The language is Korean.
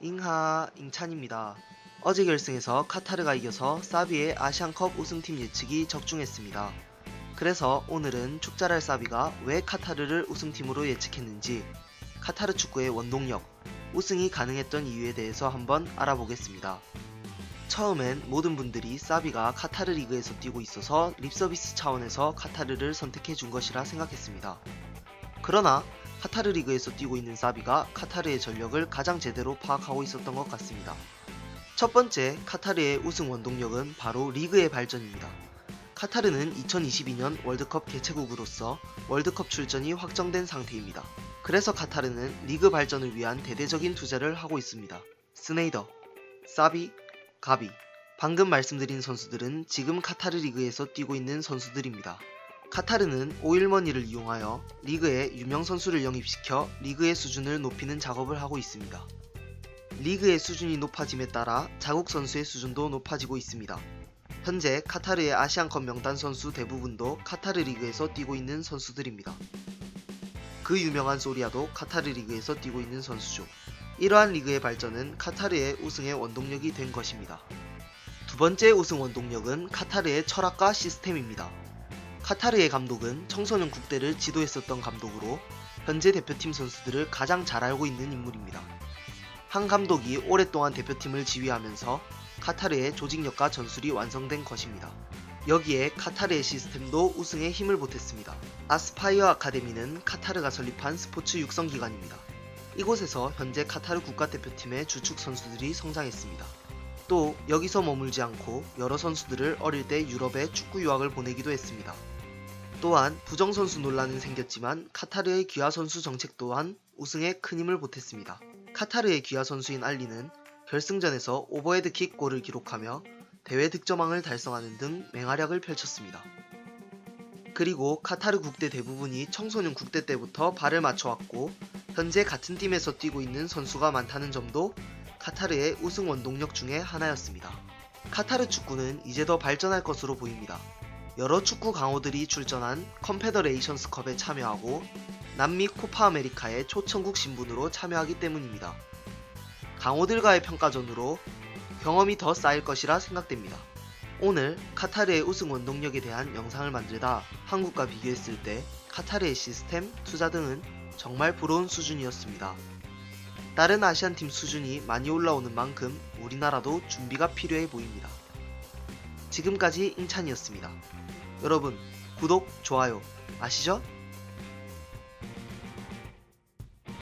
잉하 잉찬입니다. 어제 결승에서 카타르가 이겨서 사비의 아시안컵 우승팀 예측이 적중했습니다. 그래서 오늘은 축자랄 사비가 왜 카타르를 우승팀으로 예측했는지 카타르 축구의 원동력, 우승이 가능했던 이유에 대해서 한번 알아보겠습니다. 처음엔 모든 분들이 사비가 카타르 리그에서 뛰고 있어서 립서비스 차원에서 카타르를 선택해 준 것이라 생각했습니다. 그러나 카타르 리그에서 뛰고 있는 사비가 카타르의 전력을 가장 제대로 파악하고 있었던 것 같습니다. 첫 번째 카타르의 우승 원동력은 바로 리그의 발전입니다. 카타르는 2022년 월드컵 개최국으로서 월드컵 출전이 확정된 상태입니다. 그래서 카타르는 리그 발전을 위한 대대적인 투자를 하고 있습니다. 스네이더, 사비, 가비. 방금 말씀드린 선수들은 지금 카타르 리그에서 뛰고 있는 선수들입니다. 카타르는 오일머니를 이용하여 리그에 유명 선수를 영입시켜 리그의 수준을 높이는 작업을 하고 있습니다. 리그의 수준이 높아짐에 따라 자국 선수의 수준도 높아지고 있습니다. 현재 카타르의 아시안컵 명단 선수 대부분도 카타르 리그에서 뛰고 있는 선수들입니다. 그 유명한 소리아도 카타르 리그에서 뛰고 있는 선수죠. 이러한 리그의 발전은 카타르의 우승의 원동력이 된 것입니다. 두 번째 우승 원동력은 카타르의 철학과 시스템입니다. 카타르의 감독은 청소년 국대를 지도했었던 감독으로 현재 대표팀 선수들을 가장 잘 알고 있는 인물입니다. 한 감독이 오랫동안 대표팀을 지휘하면서 카타르의 조직력과 전술이 완성된 것입니다. 여기에 카타르의 시스템도 우승에 힘을 보탰습니다. 아스파이어 아카데미는 카타르가 설립한 스포츠 육성 기관입니다. 이곳에서 현재 카타르 국가대표팀의 주축 선수들이 성장했습니다. 또 여기서 머물지 않고 여러 선수들을 어릴 때 유럽에 축구 유학을 보내기도 했습니다. 또한 부정 선수 논란은 생겼지만 카타르의 귀화 선수 정책 또한 우승에 큰 힘을 보탰습니다. 카타르의 귀화 선수인 알리는 결승전에서 오버헤드 킥 골을 기록하며 대회 득점왕을 달성하는 등 맹활약을 펼쳤습니다. 그리고 카타르 국대 대부분이 청소년 국대 때부터 발을 맞춰왔고 현재 같은 팀에서 뛰고 있는 선수가 많다는 점도 카타르의 우승 원동력 중의 하나였습니다. 카타르 축구는 이제 더 발전할 것으로 보입니다. 여러 축구 강호들이 출전한 컨페더레이션스컵에 참여하고 남미 코파 아메리카의 초청국 신분으로 참여하기 때문입니다. 강호들과의 평가전으로 경험이 더 쌓일 것이라 생각됩니다. 오늘 카타르의 우승 원동력에 대한 영상을 만들다 한국과 비교했을 때 카타르의 시스템, 투자 등은 정말 부러운 수준이었습니다. 다른 아시안 팀 수준이 많이 올라오는 만큼 우리나라도 준비가 필요해 보입니다. 지금까지 잉찬이었습니다. 여러분, 구독, 좋아요 아시죠?